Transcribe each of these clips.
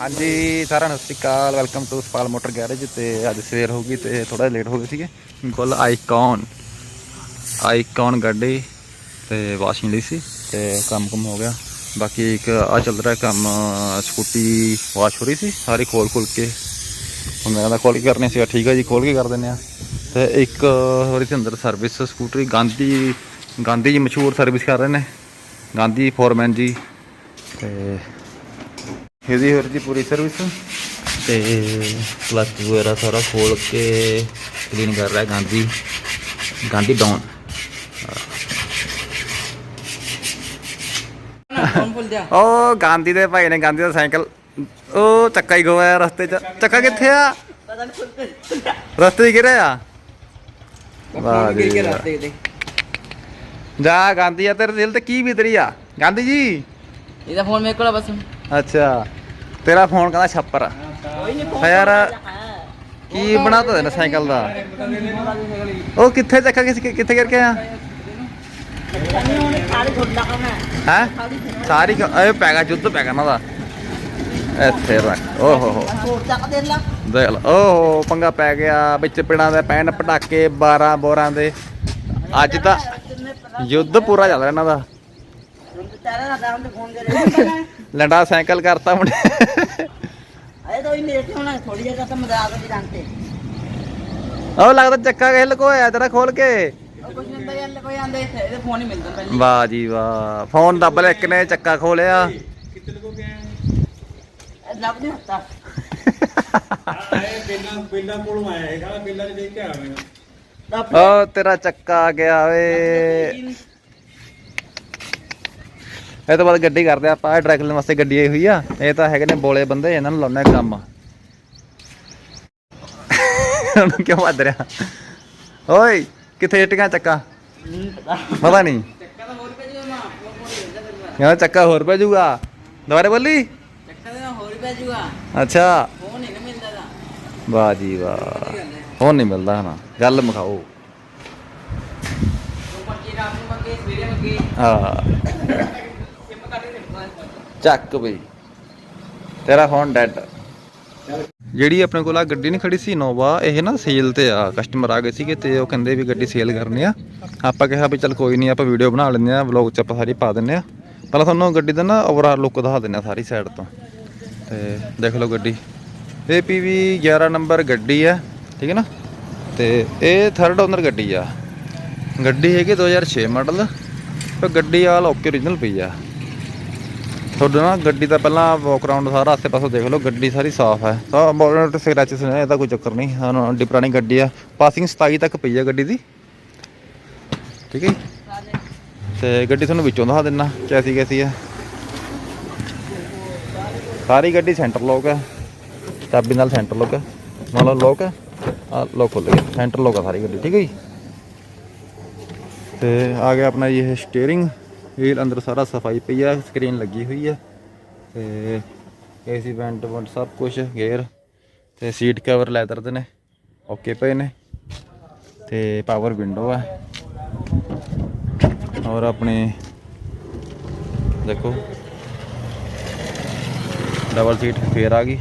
ਹਾਂਜੀ, ਸਾਰਿਆਂ ਨੂੰ ਸਤਿ ਸ਼੍ਰੀ ਅਕਾਲ। Welcome to Sapal motor garage ਤੇ ਅੱਜ ਸਵੇਰ ਹੋ ਗਈ ਤੇ ਥੋੜਾ ਲੇਟ ਹੋ ਗਏ ਸੀਗੇ। ਕੋਲ ਆਈਕਨ ਆਈਕਨ ਗੱਡੀ ਤੇ ਵਾਸ਼ਿੰਗ ਲਈ ਸੀ ਤੇ ਕੰਮ ਕੁਮ ਹੋ ਗਿਆ। ਬਾਕੀ ਇੱਕ ਆ ਚੱਲ ਰਿਹਾ ਕੰਮ ਸਕੂਟੀ ਵਾਸ਼ ਹੋ ਰਹੀ ਸੀ, ਸਾਰੀ ਖੋਲ ਖੋਲ ਕੇ। ਹੁਣ ਮੈਂ ਕਹਿੰਦਾ ਖੋਲ ਕੇ ਕਰਨੀ ਸੀਗਾ। ਠੀਕ ਹੈ ਜੀ, ਖੋਲ ਕੇ ਕਰ ਦਿੰਦੇ ਆ। ਤੇ ਇੱਕ ਹੋ ਰਹੀ ਸੀ ਅੰਦਰ ਸਰਵਿਸ ਸਕੂਟਰੀ ਗਾਂਧੀ ਗਾਂਧੀ ਜੀ ਮਸ਼ਹੂਰ ਸਰਵਿਸ ਕਰ ਰਹੇ ਨੇ। ਗਾਂਧੀ ਫੋਰਮੈਨ ਜੀ ਤੇ ਇਹਦੀ ਹੋਰ ਦੀ ਪੂਰੀ ਸਰਵਿਸ ਤੇ ਪਲੱਸ ਵਗੈਰਾ ਸਾਰਾ ਖੋਲ ਕੇ ਕਲੀਨ ਕਰ ਰਿਹਾ ਗਾਂਧੀ ਗਾਂਧੀ ਡਾਊਨ ਫੋਨ ਭੁੱਲ ਜਾ ਉਹ ਗਾਂਧੀ ਦੇ ਭਾਈ ਨੇ ਗਾਂਧੀ ਦਾ ਸਾਈਕਲ। ਉਹ ਚੱਕਾ ਹੀ ਗਵਾਇਆ ਰਸਤੇ 'ਚ। ਚੱਕਾ ਕਿੱਥੇ ਆ? ਰਸਤੇ 'ਚ ਗਿਰਿਆ? ਆ ਵਾਹ ਜੀ ਕੇ ਵਾਹ। ਜਾ ਗਾਂਧੀ ਆ ਤੇਰੇ ਦਿਲ ਤੇ ਕੀ ਬੀਤਰੀ ਆ? ਗਾਂਧੀ ਜੀ? ਇਹਦਾ ਫੋਨ ਮੇਰੇ ਕੋਲ ਆ ਬਸ। ਅੱਛਾ। ਤੇਰਾ ਫੋਨ ਕਹਿੰਦਾ ਛੱਪਰ ਆ। ਯਾਰ ਕੀ ਬਣਾਤਾ ਦੇਣਾ ਸਾਈਕਲ ਦਾ? ਉਹ ਕਿੱਥੇ ਚੱਕਾ ਕਿੱਥੇ ਗਿਰ ਆ ਹੈ? ਸਾਰੀ ਇਹ ਪੈ ਜੁੱਧ ਪੈ ਨਾ ਦਾ। ਇੱਥੇ ਰੱਖ, ਓ ਹੋ ਹੋ। ਦੇਖ ਲਾ ਓਹ ਪੰਗਾ ਪੈ ਗਿਆ, ਵਿੱਚ ਪਿੰਡਾਂ ਦੇ ਪੈਣ ਪਟਾਕੇ 12 ਬੋਰਾਂ ਦੇ। ਅੱਜ ਤਾਂ ਯੁੱਧ ਪੂਰਾ ਚੱਲ ਰਿਹਾ ਇਹਨਾਂ ਦਾ। ਲੰਡਾ ਸਾਈਕਲ ਕਰਤਾ ਮੁੰਡੇ। ਉਹ ਲੱਗਦਾ ਚੱਕਾ ਕਿਸੇ ਲਕੋਇਆ ਤੇਰਾ ਖੋਲ ਕੇ। ਫੋਨ ਹੀ ਮਿਲਦਾ ਪਹਿਲੇ। ਵਾਹ ਜੀ ਵਾਹ ਫੋਨ ਦੱਬ ਲਿਆ ਇੱਕ ਨੇ ਚੱਕਾ ਖੋਲਿਆ। ਲੱਭ ਨਹੀਂ ਹੱਤਾ ਇਹ ਬੇਲਾ ਬੇਲਾ ਕੋਲੋਂ ਆਇਆ ਹੈਗਾ ਬੇਲਾ ਦੇ ਦੇਖ ਕੇ ਆਇਆ ਮੈਂ। ਓ ਤੇਰਾ ਚੱਕਾ ਆ ਗਿਆ ਓਏ ਇਹ ਤੋਂ ਬਾਅਦ ਗੱਡੀ ਕਰਦੇ ਆਪਾਂ ਇਹ ਡਰਾਈਵਰ ਵਾਸਤੇ ਗੱਡੀ ਆਈ ਹੋਈ ਆ। ਇਹ ਤਾਂ ਹੈਗੇ ਨੇ ਬੋਲੇ ਬੰਦੇ ਇਹਨਾਂ ਨੂੰ ਲਾਉਣਾ ਕੰਮ। ਉਹਨੂੰ ਕਿਉਂ ਵੱਧ ਰਿਹਾ? ਓਏ ਕਿੱਥੇ ਟਿਕਾ ਚੱਕਾ? ਪਤਾ ਨਹੀਂ। ਚੱਕਾ ਤਾਂ ਹੋਰ ਪੈ ਜੂਗਾ ਮਾਂ ਫੋਨ ਮਿਲਦਾ ਫਿਰ ਕਿਉਂ ਚੱਕਾ ਹੋਰ ਪੈ ਜਾਊਗਾ। ਦੁਬਾਰੇ ਬੋਲੀ? ਚੱਕਾ ਤਾਂ ਹੋਰ ਪੈ ਜੂਗਾ ਅੱਛਾ। ਫੋਨ ਨਹੀਂ ਨਾ ਮਿਲਦਾ ਦਾ ਵਾਹ ਜੀ ਵਾਹ। ਹੁਣ ਨਹੀਂ ਮਿਲਦਾ ਹਨਾ। ਗੱਲ ਮਖਾਓ। ਤੂੰ ਪੱਕੀ ਰਾਤ ਨੂੰ ਮੰਗੇ ਸਵੇਰੇ ਮੰਗੇ। ਹਾਂ। ਚੱਕ ਬਈ। ਤੇਰਾ ਫੋਨ ਡੈਡ ਜਿਹੜੀ ਆਪਣੇ ਕੋਲ ਆ ਗੱਡੀ ਨਹੀਂ ਖੜੀ ਸੀ ਨੋਵਾ ਇਹ ਨਾ ਸੇਲ ਤੇ ਆ। ਕਸਟਮਰ ਆ ਗਏ ਸੀਗੇ ਤੇ ਉਹ ਕਹਿੰਦੇ ਵੀ ਗੱਡੀ ਸੇਲ ਕਰਨੀ ਆ। ਆਪਾਂ ਕਿਹਾ ਵੀ ਚੱਲ ਕੋਈ ਨਹੀਂ, ਆਪਾਂ ਵੀਡੀਓ ਬਣਾ ਲੈਂਦੇ ਆ ਵਲੌਗ ਚ ਆਪਾਂ ਸਾਰੀ ਪਾ ਦਿੰਨੇ ਆ ਪਹਿਲਾਂ ਤੁਹਾਨੂੰ ਗੱਡੀ ਦਾ ਨਾ ਓਵਰਆਲ ਲੁੱਕ ਦਿਖਾ ਦਿੰਨੇ ਆ ਸਾਰੀ ਸਾਈਡ ਤੋਂ। ਤੇ ਦੇਖ ਲਓ ਗੱਡੀ। ਇਹ ਪੀਵੀ 11 ਨੰਬਰ ਗੱਡੀ ਆ, ਠੀਕ ਹੈ ਨਾ? ਤੇ ਇਹ ਥਰਡ ਓਨਰ ਗੱਡੀ ਆ। ਗੱਡੀ ਹੈਗੀ 2006 ਮਾਡਲ ਪਰ ਗੱਡੀ ਆਲ ਓਕੇ origignal ਪਈ ਆ। ਤੁਹਾਡੇ ਨਾ ਗੱਡੀ ਦਾ ਪਹਿਲਾਂ ਵਾਕ ਅਰਾਊਂਡ ਸਾਰਾ ਆਸੇ ਪਾਸੇ ਦੇਖ ਲਓ, ਗੱਡੀ ਸਾਰੀ ਸਾਫ਼ ਹੈ। ਤਾਂ ਬੋਨਟ ਸਕ੍ਰੈਚਸ ਨੇ ਇਹਦਾ ਕੋਈ ਚੱਕਰ ਨਹੀਂ। ਹਾਂ ਅੱਡੀ ਪੁਰਾਣੀ ਗੱਡੀ ਆ। ਪਾਸਿੰਗ 27 ਤੱਕ ਪਈ ਆ ਗੱਡੀ ਦੀ। ਠੀਕ ਹੈ ਜੀ? ਤੇ ਗੱਡੀ ਤੁਹਾਨੂੰ ਵਿੱਚੋਂ ਦਿਖਾ ਦਿੰਨਾ, ਕੈਸੀ ਕੈਸੀ ਹੈ ਸਾਰੀ ਗੱਡੀ ਸੈਂਟਰ ਲੋਕ ਹੈ ਚਾਬੀ ਨਾਲ ਸੈਂਟਰ ਲੋਕ ਹੈ ਮੰਨ ਲੋਕ ਹੈ ਆ। ਲੋਕ ਖੁੱਲ ਗਿਆ। ਸੈਂਟਰ ਲੋਕ ਹੈ ਸਾਰੀ ਗੱਡੀ, ਠੀਕ ਹੈ ਜੀ? ਤੇ ਆ ਗਿਆ ਆਪਣਾ ਇਹ ਸਟੀਅਰਿੰਗ ਵੀਲ ਅੰਦਰ ਸਾਰਾ ਸਫ਼ਾਈ ਪਈ ਆ ਸਕਰੀਨ ਲੱਗੀ ਹੋਈ ਆ ਤੇ ਏਸੀ ਵੈਂਟ ਵੰਟ ਸਭ ਕੁਝ ਗੇਅਰ ਤੇ ਸੀਟ ਕਵਰ ਲੈਦਰ ਦੇ ਨੇ, ਓਕੇ ਪਏ ਨੇ ਤੇ ਪਾਵਰ ਵਿੰਡੋ ਆ। ਔਰ ਆਪਣੇ ਦੇਖੋ ਡਬਲ ਸੀਟ ਫੇਰ ਆ ਗਈ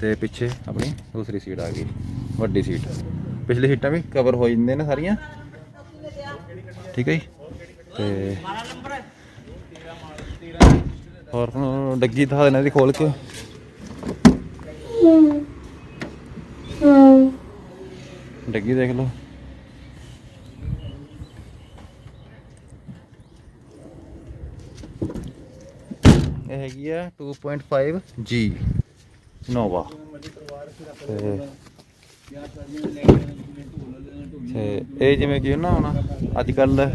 ਤੇ ਪਿੱਛੇ ਆਪਣੀ ਦੂਸਰੀ ਸੀਟ ਆ ਗਈ, ਵੱਡੀ ਸੀਟ ਪਿਛਲੀ ਸੀਟਾਂ ਵੀ ਕਵਰ ਹੋ ਜਾਂਦੀਆਂ ਨੇ ਸਾਰੀਆਂ। ਠੀਕ ਹੈ ਜੀ? ਤੇ ਹੋਰ ਤੁਹਾਨੂੰ ਡੱਗੀ ਦਿਖਾ ਦੇਣਾ ਇਹਦੀ ਖੋਲ ਕੇ। ਡੱਗੀ ਦੇਖ ਲਓ। ਇਹ ਹੈਗੀ ਆ 2.5 G ਨੋਵਾ ਤੇ ਤੇ ਇਹ ਜਿਵੇਂ ਕਿ ਨਾ ਹੁਣ ਅੱਜ ਕੱਲ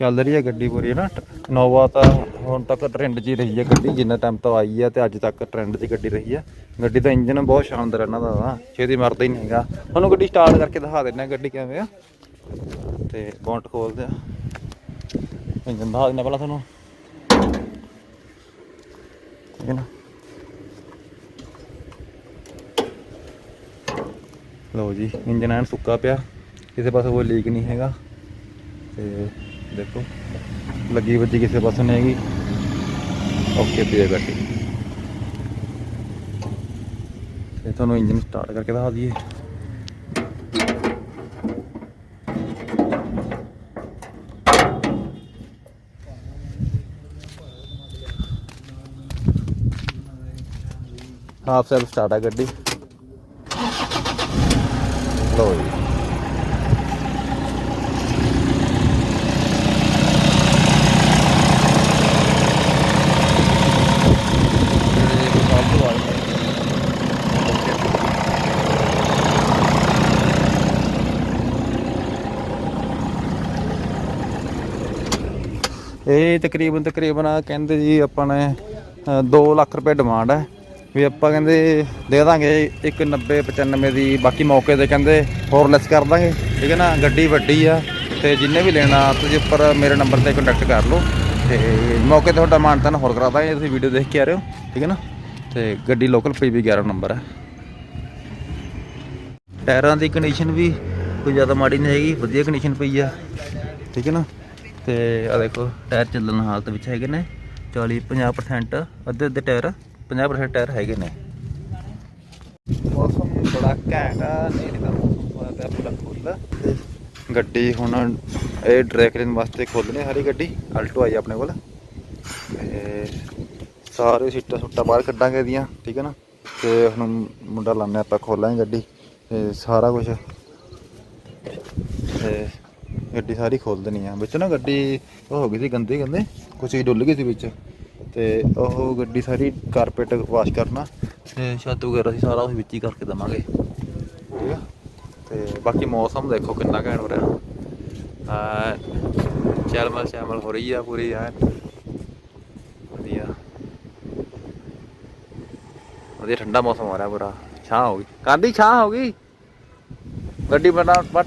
ਚੱਲ ਰਹੀ ਹੈ ਗੱਡੀ ਪੂਰੀ ਨਾ ਨੋਵਾ ਤਾਂ ਹੁਣ ਤੱਕ ਟ੍ਰੈਂਡ 'ਚ ਹੀ ਰਹੀ ਹੈ ਗੱਡੀ, ਜਿੰਨਾ ਟਾਈਮ ਤੋਂ ਆਈ ਹੈ ਤੇ ਅੱਜ ਤੱਕ ਟ੍ਰੈਂਡ 'ਚ ਗੱਡੀ ਰਹੀ ਹੈ। ਗੱਡੀ ਦਾ ਇੰਜਨ ਬਹੁਤ ਸ਼ਾਨਦਾਰ ਇਹਨਾਂ ਦਾ ਵਾ ਛੇਤੀ ਮਰਦਾ ਹੀ ਨਹੀਂ ਹੈਗਾ। ਤੁਹਾਨੂੰ ਗੱਡੀ ਸਟਾਰਟ ਕਰਕੇ ਦਿਖਾ ਦਿੰਦੇ ਆ ਗੱਡੀ ਕਿਵੇਂ ਆ। ਤੇ ਬੌਂਟ ਖੋਲਦੇ ਆ ਇੰਜਨ ਦਿਖਾ ਦਿੰਦੇ ਪਹਿਲਾਂ ਤੁਹਾਨੂੰ। ਠੀਕ ਹੈ ਨਾ? ਲਓ ਜੀ ਇੰਜਨ ਐਨ ਸੁੱਕਾ ਪਿਆ, ਕਿਸੇ ਪਾਸੇ ਕੋਈ ਲੀਕ ਨਹੀਂ ਹੈਗਾ। ਤੇ ਦੇਖੋ। ਲੱਗੀ ਵੱਜੀ ਕਿਸੇ ਪਾਸੇ ਨਹੀਂ ਹੈਗੀ। ਓਕੇ ਪਈ ਹੈ ਗੱਡੀ ਤੇ ਤੁਹਾਨੂੰ ਇੰਜਨ ਸਟਾਰਟ ਕਰਕੇ ਦਿਖਾ ਦਈਏ। ਹਾਫ ਸੈਲਫ ਸਟਾਰਟ ਆ ਗੱਡੀ। ਲੋ ਜੀ ਇਹ ਫਾਲਤੂ ਆ ਇਹ ਤਕਰੀਬਨ ਤਕਰੀਬਨ ਕਹਿੰਦੇ ਜੀ ਆਪਾਂ ਨੇ 2 ਲੱਖ ਰੁਪਏ ਡਿਮਾਂਡ ਹੈ। ਵੀ ਆਪਾਂ ਕਹਿੰਦੇ ਦੇ ਦਾਂਗੇ 190 95 ਦੀ, ਬਾਕੀ ਮੌਕੇ ਤੇ ਕਹਿੰਦੇ ਹੋਰ ਲੈਸ ਕਰ ਦਾਂਗੇ। ਠੀਕ ਹੈ ਨਾ? ਗੱਡੀ ਵੱਡੀ ਆ ਤੇ ਜਿੰਨੇ ਵੀ ਲੈਣਾ, ਤੁਸੀਂ ਉੱਪਰ ਮੇਰੇ ਨੰਬਰ ਤੇ ਕੰਟੈਕਟ ਕਰ ਲਓ। ਤੇ ਮੌਕੇ ਤੇ ਤੁਹਾਡਾ ਮਾਨਤਾਨ ਹੋਰ ਕਰਾ ਦਾਂਗੇ, ਤੁਸੀਂ ਵੀਡੀਓ ਦੇਖ ਕੇ ਆ ਰਹੇ ਹੋ। ਠੀਕ ਹੈ ਨਾ? ਤੇ ਗੱਡੀ ਲੋਕਲ ਪੀ ਵੀ 11 ਨੰਬਰ ਹੈ। ਟਾਇਰਾਂ ਦੀ ਕੰਡੀਸ਼ਨ ਵੀ ਕੋਈ ਜ਼ਿਆਦਾ ਮਾੜੀ ਨਹੀਂ ਹੈਗੀ, ਵਧੀਆ ਕੰਡੀਸ਼ਨ ਪਈ ਆ। ਠੀਕ ਹੈ ਨਾ? ਤੇ ਆ ਦੇਖੋ, ਟਾਇਰ ਚੱਲਣ ਹਾਲਤ ਵਿੱਚ ਹੈਗੇ ਨੇ। 40 50% ਅੱਧੇ ਅੱਧੇ ਟਾਇਰ 50% ਟਾਇਰ ਹੈਗੇ ਨੇ। ਮੌਸਮ ਬੜਾ ਘੈਂਟ ਆ, ਨੇੜੇ ਦਾ ਮੌਸਮ ਹੋਇਆ ਪੂਰਾ ਫੁੱਲ ਤੇ ਗੱਡੀ ਹੁਣ ਇਹ ਡਰਾਈ ਵਾਸਤੇ ਖੋਲਣੇ ਸਾਰੀ ਗੱਡੀ ਆਲਟੋ ਆਈ ਆਪਣੇ ਕੋਲ। ਤੇ ਸਾਰੇ ਸੀਟਾਂ ਸੁੱਟਾਂ ਬਾਹਰ ਕੱਢਾਂਗੇ ਇਹਦੀਆਂ, ਠੀਕ ਹੈ ਨਾ? ਤੇ ਹੁਣ ਮੁੰਡਾ ਲਾਣੇ ਆਪਾਂ, ਖੋਲਾਂਗੇ ਗੱਡੀ, ਤੇ ਸਾਰਾ ਕੁਝ ਤੇ ਗੱਡੀ ਸਾਰੀ ਖੋਲ ਦੇਣੀ ਆ। ਵਿੱਚ ਨਾ ਗੱਡੀ ਉਹ ਹੋ ਗਈ ਸੀ ਗੰਦੀ ਗੰਦੇ ਕੁਛ ਹੀ ਡੁੱਲ ਗਈ ਸੀ ਵਿੱਚ। ਤੇ ਉਹ ਗੱਡੀ ਸਾਰੀ ਕਾਰਪੇਟ ਵਾਸ਼ ਕਰਨਾ ਤੇ ਛੱਤ ਵਗੈਰਾ ਸੀ ਸਾਰਾ ਉਹ ਵਿੱਚ ਹੀ ਕਰਕੇ ਦਵਾਂਗੇ। ਠੀਕ ਆ? ਤੇ ਬਾਕੀ ਮੌਸਮ ਦੇਖੋ ਕਿੰਨਾ ਘੈਂਟ ਹੋ ਰਿਹਾ। ਆ ਚਲਮਲ ਸ਼ਾਮਲ ਹੋ ਰਹੀ ਆ ਪੂਰੀ ਯਾਰ ਵਧੀਆ। ਵਧੀਆ ਠੰਡਾ ਮੌਸਮ ਹੋ ਰਿਹਾ ਪੂਰਾ। ਛਾਂ ਹੋ ਗਈ। ਕਾਂਦੀ, ਛਾਂ ਹੋ ਗਈ? ਗੱਡੀ ਬਣਾ ਬਟ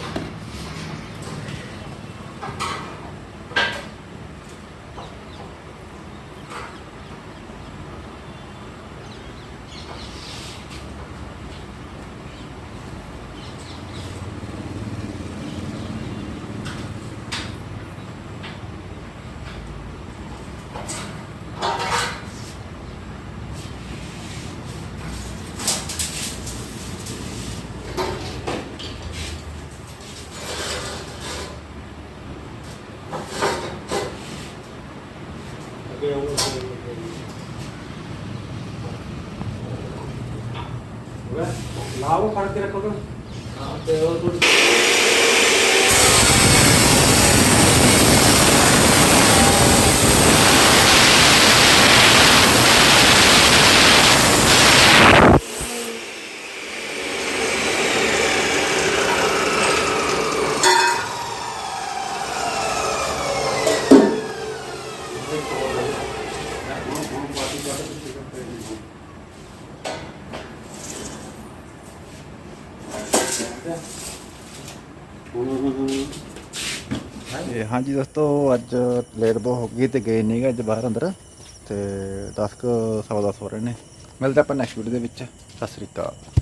ਲਾਓ ਫੜ ਕੇ ਰੱਖੋ ਤਾਂ ਇਹ ਹਾਂਜੀ ਦੋਸਤੋ, ਅੱਜ ਲੇਟ ਬਹੁਤ ਹੋ ਗਈ ਤੇ ਗਏ ਨਹੀਂਗੇ ਅੱਜ ਬਾਹਰ ਅੰਦਰ ਤੇ 10 ਕੁ, ਸਵਾ ਦਸ ਹੋ ਰਹੇ ਨੇ। ਮਿਲਦੇ ਆਪਾਂ ਨੈਕਸਟ ਵੀਡੀਓ ਦੇ ਵਿੱਚ। ਸਤਿ ਸ੍ਰੀ ਅਕਾਲ।